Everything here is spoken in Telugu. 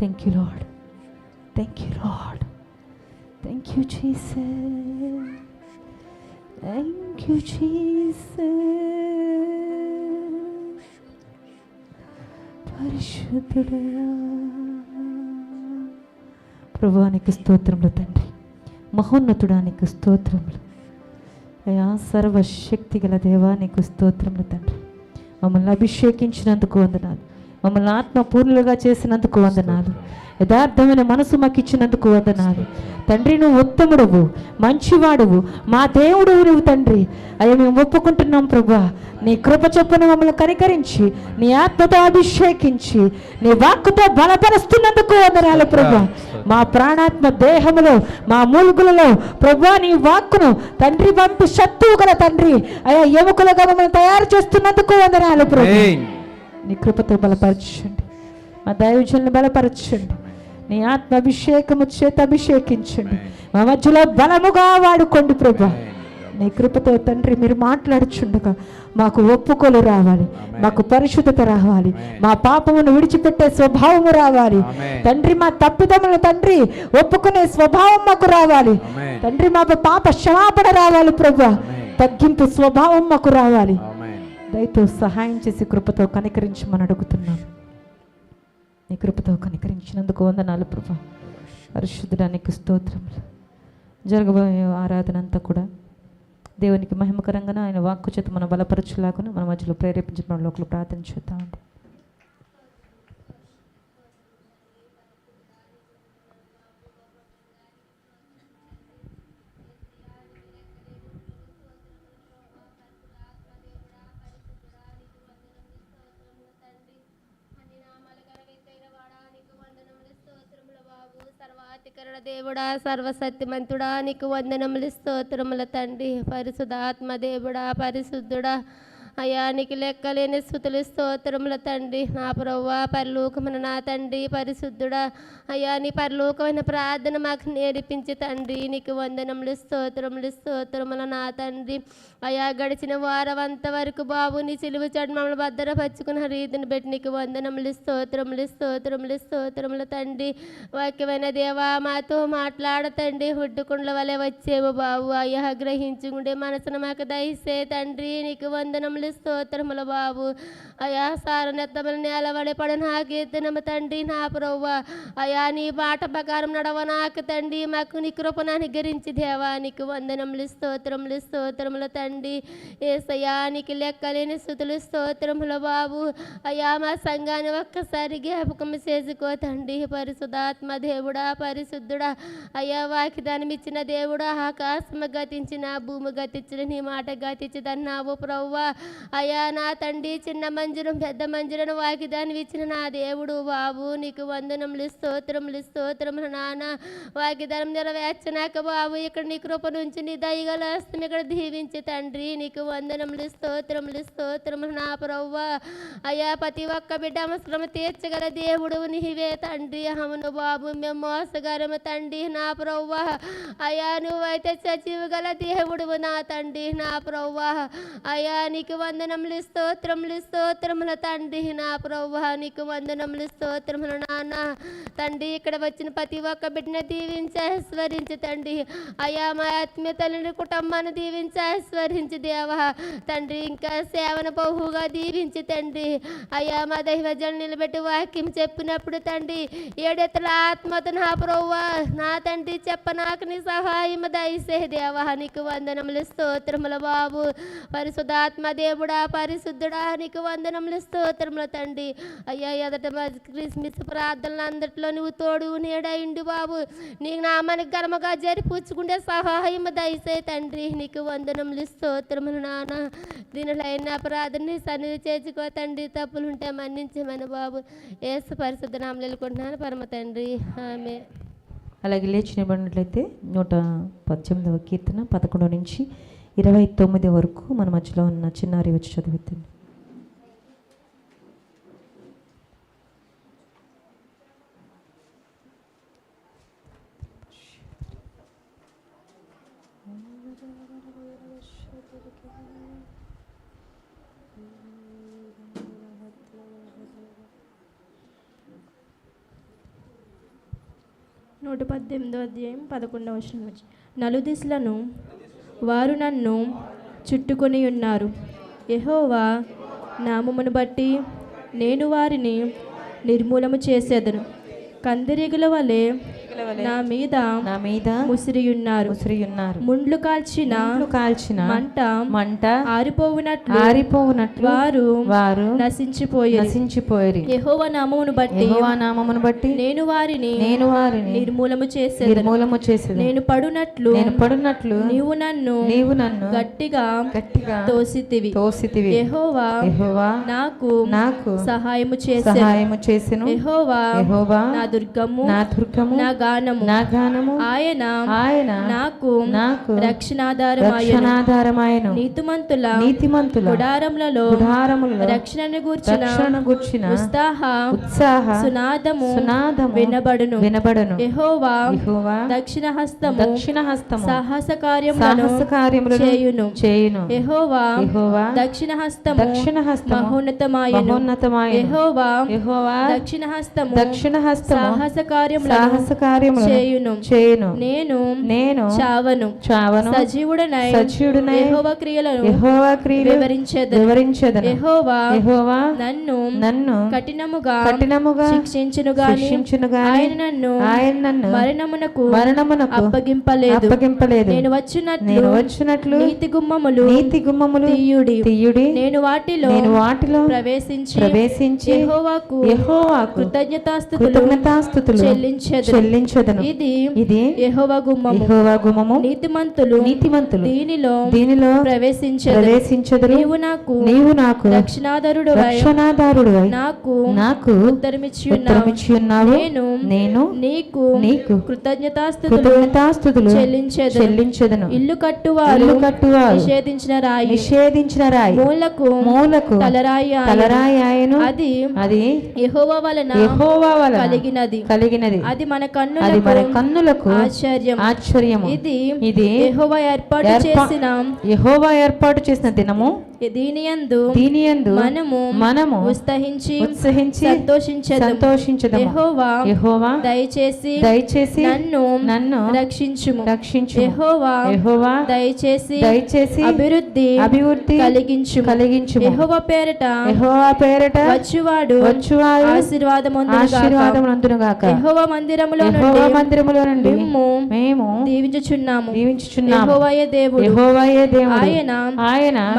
thank you lord thank you lord thank you Jesus. Thank you Jesus. పరిశుద్ధుడా. ప్రభువానికి స్తోత్రములు తండ్రి. మహోన్నతుడానికి స్తోత్రములు. అయా సర్వశక్తి గల దేవానికి స్తోత్రములు తండ్రి. మమ్మల్ని అభిషేకించినందుకు వందనాలు. మమ్మల్ని ఆత్మపూర్ణులుగా చేసినందుకు వందనాలు. యథార్థమైన మనసు మాకు ఇచ్చినందుకు వందనాలు. తండ్రి నువ్వు ఉత్తముడవు మంచివాడువు. మా దేవుడు నువ్వు తండ్రి. అయ్యా మేము ఒప్పుకుంటున్నాం ప్రభా. నీ కృప చొప్పున మమ్మల్ని కనికరించి నీ ఆత్మతో అభిషేకించి నీ వాక్కుతో బలపరుస్తున్నందుకు వందనాలు ప్రభా. మా ప్రాణాత్మ దేహములో మా మూలుగులలో ప్రభా నీ వాక్కును తండ్రి పంపి శత్రువు గల తండ్రి. అయ్యా ఎముకలుగా మమ్మల్ని తయారు చేస్తున్నందుకు వందనాలు ప్రభు. నీ కృపతో బలపరచండి మా దైవజనులను బలపరచండి నీ ఆత్మ అభిషేకము చేత అభిషేకించండి. మా మధ్యలో బలముగా వాడుకోండి ప్రభా. నీ కృపతో తండ్రి మీరు మాట్లాడుచుండగా మాకు ఒప్పుకోలు రావాలి. మాకు పరిశుద్ధత రావాలి. మా పాపమును విడిచిపెట్టే స్వభావము రావాలి. తండ్రి మా తప్పిదములు తండ్రి ఒప్పుకునే స్వభావం మాకు రావాలి. తండ్రి మాకు పాప క్షమాపణ రావాలి ప్రభా. తగ్గింపు స్వభావం మాకు రావాలి. దయతో సహాయం చేసి కృపతో కనికరించమని అడుగుతున్నాను. నీ కృపతో కనికరించినందుకు వందనాలు ప్రభా. పరిశుద్ధడానికి స్తోత్రములు. జరగబోయే ఆరాధన అంతా కూడా దేవునికి మహిమకరంగా ఆయన వాక్కు చేత మన బలపరచులాగా మన మధ్యలో ప్రేరేపించడం లోకలు ప్రార్థన చేద్దామండి. దేవుడా సర్వసత్యమంతుడా నీకు వందనములు స్తోత్రముల తండ్రి. పరిశుధాత్మ దేవుడా పరిశుద్ధుడా అయానికి లెక్కలేని స్థుతులు స్తోత్రముల తండ్రి. నా ప్రవ్వా పరలోకమున నా తండ్రి పరిశుద్ధుడా. అయ్యా నీ పరలోకమైన ప్రార్థన మాకు నేర్పించి తండ్రి. నీకు వందనములు స్తోత్రములు స్తోత్రముల నా తండ్రి. అయా గడిచిన వారం అంతవరకు బాబు నీ సిలువు చెడు భద్రపరుచుకున్న రీతిని బట్టి నీకు వందనములు స్తోత్రములు స్తోత్రములు స్తోత్రముల తండ్రి. వాక్యమైన దేవా మాతో మాట్లాడతండి హుడ్డుకుండ్ల వలె వచ్చేవు బాబు. అయ్యా గ్రహించుకుండే మనసును మాకు దయసే తండ్రి. నీకు వందనములు స్తోత్రములు బాబు. అయా సారనెత్తములు నేలబడి పడు నా కీర్తనము తండ్రి నా ప్రవ్వ. అయా నీ మాట ప్రకారం నడవ నాకు తండ్రి మాకు నీ కృపను అనుగరించి దేవానికి వందనములు స్తోత్రములు స్తోత్రములు తండ్రి. ఏసయానికి లెక్కలేని స్థుతులు స్తోత్రములు బాబు. అయా మా సంఘాన్ని ఒక్కసారి జ్ఞాపకం చేసుకో తండ్రి పరిశుధాత్మ దేవుడా పరిశుద్ధుడా. అయ్యా వాకిదానం ఇచ్చిన దేవుడా ఆకాశము గతించిన భూమి గతించిన నీ మాట గతించదన్నావు ప్రవ్వా. అయ్యా నా తండ్రి చిన్న మంజురం పెద్ద మంజురను వాకిదాన్ని ఇచ్చిన నా దేవుడు బాబు. నీకు వందనములు స్తోత్రములు స్తోత్రములు నాన్న వాకిదానం నెరవేర్చనాక బాబు ఇక్కడ నీ కృప నుంచి నీ దయగల హస్తం ఇక్కడ దీవించి తండ్రి. నీకు వందనములు స్తోత్రములు స్తోత్రములు నా ప్రవ్వ. అయ్యా ప్రతి ఒక్క బిడ్డ అవసరం తీర్చగల దేవుడు నీవే తండ్రి. అవును బాబు మేము మోసగారము తండ్రి నా ప్రవ్వ. అయ్యా నువ్వైతే సజీవు గల దేవుడు నా తండ్రి నా ప్రవ్వ. అయ్యా నీకు వందనములు స్తోత్రములు స్తోత్రముల తండ్రి. నా ప్రవ్వా నీకు వందనములు స్తోత్రములు నాన్న. తండ్రి ఇక్కడ వచ్చిన ప్రతి ఒక్క బిడ్డను దీవించి ఆస్వరించి తండ్రి. అయ్యా మా ఆత్మీయ తల్లిని కుటుంబాన్ని దీవించి ఆస్వరించి దేవ. తండ్రి ఇంకా సేవను బహుగా దీవించి తండ్రి. అయ్యా మా దైవజలు నిలబెట్టి వాక్యం చెప్పినప్పుడు తండ్రి ఏడెత్తల ఆత్మత నా ప్రవ్వా నా తండ్రి చెప్ప నాకు నీ సహాయం దయసే దేవ. నీకు వందనములు స్తోత్రముల బాబు. పరిశుధాత్మ దేవ దేవుడా పరిశుద్ధుడా నీకు వందనములు స్తోత్రములు తండ్రి. అయ్యా ఎదట క్రిస్మస్ ప్రార్థనలు అందరిలో నువ్వు తోడు నీడైండు బాబు. నీ నామానికి గర్మగా జరిపూచుకుంటే సహాయం దయసే తండ్రి. నీకు వందనములు స్తోత్రములు నాన్న దీనిలో అయిన అపరాధని సన్నిధి చేర్చుకో తండ్రి. తప్పులుంటే మన్నించమని బాబు. ఏసు పరిశుద్ధ నామలు వెళ్ళుకుంటున్నాను పరమ తండ్రి. ఆమె అలాగే లేచి నూట పద్దెనిమిదవ కీర్తన పదకొండు నుంచి ఇరవై తొమ్మిది వరకు మన మధ్యలో ఉన్న చిన్నారి వచ్చి చదువుతుంది నూట పద్దెనిమిదో అధ్యాయం పదకొండవ వచనం నలుదిశలను వారు నన్ను చుట్టుకొని ఉన్నారు. యహోవా నామమును బట్టి నేను వారిని నిర్మూలము చేసేదను. కందిరీగుల వలె నా మీద నా మీద ముసిరియున్నారు. ముసిరి ఉన్నారు ముండ్లు కాల్చిన కాల్చిన మంట మంట ఆరిపోవునట్లు ఆరిపోవునట్లు వారు వారు నశించిపోయారు. నశించిపోయి యెహోవా నామమును బట్టి యెహోవా నామమును బట్టి నేను వారిని నేను వారిని నిర్మూలము చేసేదను. నిర్మూలము చేసేది నేను పడునట్లు నేను పడినట్లు నీవు నన్ను నీవు నన్ను గట్టిగా గట్టిగా తోసితివి. తోసితివి. యెహోవా యెహోవా నాకు నాకు సహాయము చేసే సహాయము చేసెను. యెహోవా యెహోవా నా దుర్గము నా దుర్గము నా గానము నా గానము ఆయన ఆయన నాకు నాకు రక్షణాధారమాయను నీతిమంతుల నీతిమంతుల గుడారములలో గుడారములలో రక్షణను గూర్చిన రక్షణ గుర్చిన ఉత్సాహ ఉత్సాహ సునాదము సునాదము వినబడును. వినబడను. యెహోవా యెహోవా దక్షిణ హస్తము దక్షిణ హస్తము సాహస కార్యములను సాహస కార్యములను చేయును. చేయును. యెహోవా యెహోవా దక్షిణ హస్తము దక్షిణ హస్తము మహోన్నతమాయను. మహోన్నతమాయను. యెహోవా యెహోవా దక్షిణ హస్తము దక్షిణ హస్తము సాహస కార్యములను సాహస కార్యములను చేయును. చేయును. నేను నేను చావను. చావను. సజీవుడనై సజీవుడనై యెహోవా క్రియలను యెహోవా క్రియలు వివరించేదను. వివరించదను. యెహోవా యెహోవా నన్ను నన్ను కఠినముగా కఠినముగా శిక్షించును గాని శిక్షించును గాని ఆయన నన్ను ఆయన నన్ను మరణమునకు మరణమునకు అప్పగింపలేదు. అప్పగింపలేదు. నేను వచ్చినట్లు నేను వచ్చినట్లు నీతి గుమ్మములు నీతి గుమ్మములు తీయుడి. తీయుడి. నేను వాటిలో నేను వాటిలో ప్రవేశించి ప్రవేశించి యెహోవాకు యెహోవాకు కృతజ్ఞతాస్థుతులు చెల్లించెదను. చెల్లించదను ఇది ఇది యెహోవా గుమ్మము. యెహోవా గుమ్మము. నీతిమంతులు నీతిమంతులు. దీనిలో దీనిలో ప్రవేశించదు ప్రవేశించెదరు. నీవు నాకు నీవు నాకు రక్షణాధరుడు రక్షణాధారుడు నాకు నాకు ఉత్తరమిచ్చి ఉన్నావు నేను నేను నీకు నీకు కృతజ్ఞతాస్థుతులు కృతజ్ఞతాస్థుతులు చెల్లించెదను. చెల్లించదను. ఇల్లు కట్టువారు ఇల్లు కట్టువారు నిషేధించిన రాయి. నిషేధించిన రాయి. మూలకు మూలకు తలరాయి. తలరాయి అది అది యెహోవా వలన యెహోవా వలన కలిగినది. కలిగినది. అది మన అది కన్నులకు మన కన్నులకు ఆశ్చర్యం ఆశ్చర్యము. ఇది ఇది యెహోవా ఏర్పాటు ఏర్పా- చేసిన యెహోవా ఏర్పాటు చేసిన దినము. దీని యందు దీని యందు మనము మనము ఉత్సహించి ఉత్సహించి సంతోషించదము. సంతోషించదము. యెహోవా యెహోవా దయచేసి దయచేసి నన్ను నన్ను రక్షించుము. రక్షించు యెహోవా యెహోవా దయచేసి దయచేసి అభివృద్ధి అభివృద్ధి కలిగించు కలిగించుము. యెహోవా పేరట యెహోవా పేరట వచ్చువాడు వచ్చువాడు నందునుగాక యెహోవా మందిరములో యెహోవా నుండి మందిరములో నుండి మేము మేము దీవించుచున్నాము. దీవించుచున్నాము. యెహోవాయే దేవుడు? యెహోవాయే దేవుడు? ఆయన ఆయన